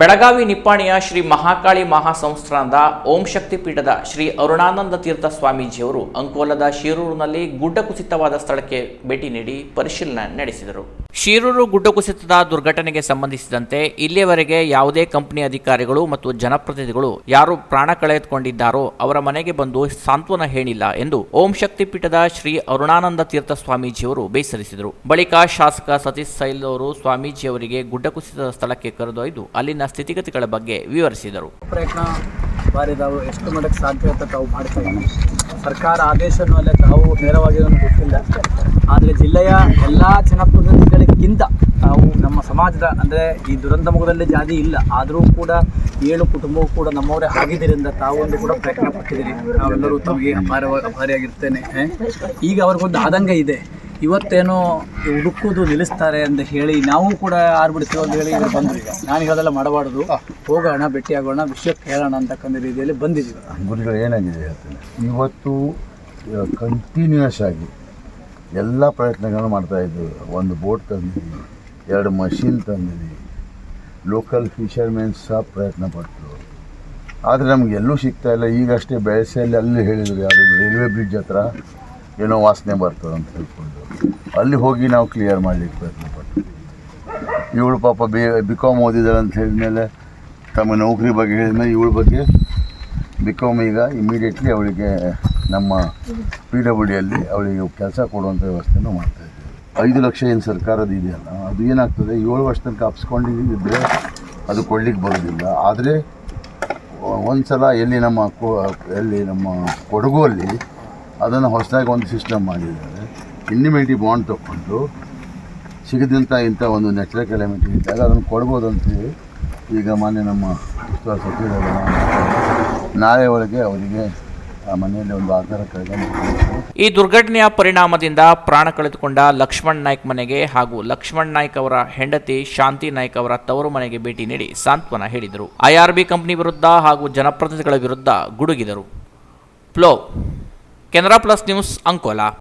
ಬೆಳಗಾವಿ ನಿಪ್ಪಾಣಿಯ ಶ್ರೀ ಮಹಾಕಾಳಿ ಮಹಾಸಂಸ್ಥಾನದ ಓಂ ಶಕ್ತಿ ಪೀಠದ ಶ್ರೀ ಅರುಣಾನಂದ ತೀರ್ಥ ಸ್ವಾಮೀಜಿಯವರು ಅಂಕೋಲದ ಶಿರೂರಿನಲ್ಲಿ ಗುಡ್ಡ ಕುಸಿತವಾದ ಸ್ಥಳಕ್ಕೆ ಭೇಟಿ ನೀಡಿ ಪರಿಶೀಲನೆ ನಡೆಸಿದರು. ಶೀರೂರು ಗುಡ್ಡ ಕುಸಿತದ ದುರ್ಘಟನೆಗೆ ಸಂಬಂಧಿಸಿದಂತೆ ಇಲ್ಲಿಯವರೆಗೆ ಯಾವುದೇ ಕಂಪನಿ ಅಧಿಕಾರಿಗಳು ಮತ್ತು ಜನಪ್ರತಿನಿಧಿಗಳು ಯಾರು ಪ್ರಾಣ ಕಳೆದುಕೊಂಡಿದ್ದಾರೋ ಅವರ ಮನೆಗೆ ಬಂದು ಸಾಂತ್ವನ ಹೇಳಿಲ್ಲ ಎಂದು ಓಂ ಶಕ್ತಿ ಪೀಠದ ಶ್ರೀ ಅರುಣಾನಂದ ತೀರ್ಥ ಸ್ವಾಮೀಜಿಯವರು ಬೇಸರಿಸಿದರು. ಬಳಿಕ ಶಾಸಕ ಸತೀಶ್ ಸೈಲ್ ಅವರು ಸ್ವಾಮೀಜಿಯವರಿಗೆ ಗುಡ್ಡ ಕುಸಿತದ ಸ್ಥಳಕ್ಕೆ ಕರೆದೊಯ್ದು ಅಲ್ಲಿನ ಸ್ಥಿತಿಗತಿಗಳ ಬಗ್ಗೆ ವಿವರಿಸಿದರು. ಬಾರಿ ತಾವು ಎಷ್ಟು ಮಟ್ಟಕ್ಕೆ ಸಾಧ್ಯ ಅಂತ ತಾವು ಮಾಡ್ತಾ ಇದ್ದೀವಿ. ಸರ್ಕಾರ ಆದೇಶನೂ ಅಲ್ಲೇ ತಾವು ನೇರವಾಗಿರೋದು ಗೊತ್ತಿಲ್ಲ. ಆದರೆ ಜಿಲ್ಲೆಯ ಎಲ್ಲ ಜನಪ್ರತಿನಿಧಿಗಳಿಗಿಂತ ನಾವು ನಮ್ಮ ಸಮಾಜದ, ಅಂದರೆ ಈ ದುರಂತ ಮುಖದಲ್ಲಿ ಜಾತಿ ಇಲ್ಲ. ಆದರೂ ಕೂಡ ಏಳು ಕುಟುಂಬವು ಕೂಡ ನಮ್ಮವರೇ ಆಗಿದ್ದರಿಂದ ತಾವೊಂದು ಕೂಡ ಪ್ರಯತ್ನ ಪಟ್ಟಿದ್ದೀರಿ. ನಾವೆಲ್ಲರೂ ತಮಗೆ ಅಪಾರ ಅಪಾರಿಯಾಗಿರ್ತೇನೆ? ಈಗ ಅವ್ರಿಗೊಂದು ಆದಂಗ ಇದೆ. ಇವತ್ತೇನೋ ಹುಡುಕುದು ನಿಲ್ಲಿಸ್ತಾರೆ ಅಂತ ಹೇಳಿ ನಾವು ಕೂಡ ಆರ್ಬಿಡ್ತೀವಿ ಅಂತ ಹೇಳಿ ಬಂದ್ವಿ ಈಗ. ನಾನು ಹೇಳೋದೆಲ್ಲ ಮಾಡಬಾರ್ದು. ಹೋಗೋಣ ಭೇಟಿಯಾಗೋಣ ವಿಷಯಕ್ಕೆ ಹೇಳೋಣ ಅಂತಕ್ಕಂಥ ರೀತಿಯಲ್ಲಿ ಬಂದಿದ್ದೀವಿ. ಗುರುಗಳು ಏನಾಗಿದೆ ಹೇಳ್ತೀನಿ. ಇವತ್ತು ಕಂಟಿನ್ಯೂಸ್ ಆಗಿ ಎಲ್ಲ ಪ್ರಯತ್ನಗಳನ್ನು ಮಾಡ್ತಾ ಇದ್ದೀವಿ. ಒಂದು ಬೋಟ್ ತಂದಿದ್ದೀವಿ ಎರಡು ಮಷಿನ್ ತಂದಿದ್ದೀವಿ. ಲೋಕಲ್ ಫಿಷರ್ಮೆನ್ಸ್ ಸಹ ಪ್ರಯತ್ನ ಪಟ್ಟರು ಆದರೆ ನಮ್ಗೆ ಎಲ್ಲೂ ಸಿಗ್ತಾ ಇಲ್ಲ. ಈಗಷ್ಟೇ ಬೆಳಸೆಯಲ್ಲಿ ಅಲ್ಲಿ ಹೇಳಿದರು ಯಾರು ರೈಲ್ವೆ ಬ್ರಿಡ್ಜ್ ಹತ್ರ. ಏನೋ ವಾಸನೆ ಬರ್ತದೆ ಅಂತ ಹೇಳ್ಕೊಂಡು. ಅಲ್ಲಿ ಹೋಗಿ ನಾವು ಕ್ಲಿಯರ್ ಮಾಡಲಿಕ್ಕೆ ಪ್ರಯತ್ನ ಪಟ್ಟು ಇವಳು ಪಾಪ ಬಿ ಬಿ ಕಾಮ್ ಓದಿದಾಳೆ ಅಂತ ಹೇಳಿದ್ಮೇಲೆ ತಮ್ಮ ನೌಕರಿ ಬಗ್ಗೆ ಹೇಳಿದ್ಮೇಲೆ ಇವಳ ಬಗ್ಗೆ ಬಿ ಕಾಮ್ ಈಗ ಇಮಿಡಿಯೇಟ್ಲಿ ಅವಳಿಗೆ ನಮ್ಮ ಪಿ ಡಬ್ಲ್ಯೂ ಡಿಯಲ್ಲಿ ಅವಳಿಗೆ ಕೆಲಸ ಕೊಡುವಂಥ ವ್ಯವಸ್ಥೆನೂ ಮಾಡ್ತಾ ಇದ್ದೀವಿ ಐದು ಲಕ್ಷ ಏನು ಸರ್ಕಾರದ ಇದೆಯಲ್ಲ, ಅದು ಏನಾಗ್ತದೆ? ಏಳು ವರ್ಷ ತನಕ ಹಪ್ಸ್ಕೊಂಡಿದ್ದರೆ ಅದು ಕೊಡ್ಲಿಕ್ಕೆ ಬರೋದಿಲ್ಲ ಆದರೆ ಒಂದು ಸಲ ಎಲ್ಲಿ ನಮ್ಮ ಕೊ, ಎಲ್ಲಿ ನಮ್ಮ ಕೊಡಗು ಅದನ್ನು ಹೊಸದಾಗಿ ಒಂದು ಸಿಸ್ಟಮ್ ಮಾಡಿದ್ದಾರೆ. ಇನ್ನಿಮೇಟಿ ಬಾಂಡ್ ತಗೊಂಡು ಸಿಗದಂಥ ಇಂಥ ಒಂದು ನ್ಯಾಚುರಲ್ ಕೆಲೆಮಿಟಿ ಇದ್ದಾಗ ಅದನ್ನು ಕೊಡ್ಬೋದು ಅಂತೇಳಿ ಈಗ ಮಾನ್ಯ ನಮ್ಮ ಉಸ್ತುವಾರಿ ನಾಳೆ ಒಳಗೆ ಅವರಿಗೆ ಮನೆಯಲ್ಲಿ ಒಂದು ಆಧಾರ ಈ ದುರ್ಘಟನೆಯ ಪರಿಣಾಮದಿಂದ ಪ್ರಾಣ ಕಳೆದುಕೊಂಡ ಲಕ್ಷ್ಮಣ್ ನಾಯ್ಕ್ ಮನೆಗೆ ಹಾಗೂ ಲಕ್ಷ್ಮಣ್ ನಾಯ್ಕ್ ಅವರ ಹೆಂಡತಿ ಶಾಂತಿ ನಾಯ್ಕ್ ಅವರ ತವರು ಮನೆಗೆ ಭೇಟಿ ನೀಡಿ ಸಾಂತ್ವನ ಹೇಳಿದರು. ಐಆರ್ಬಿ ಕಂಪನಿ ವಿರುದ್ಧ ಹಾಗೂ ಜನಪ್ರತಿನಿಧಿಗಳ ವಿರುದ್ಧ ಗುಡುಗಿದರು. ಫ್ಲೋ કેનરા પ્લસ ન્યૂઝ અંકોલા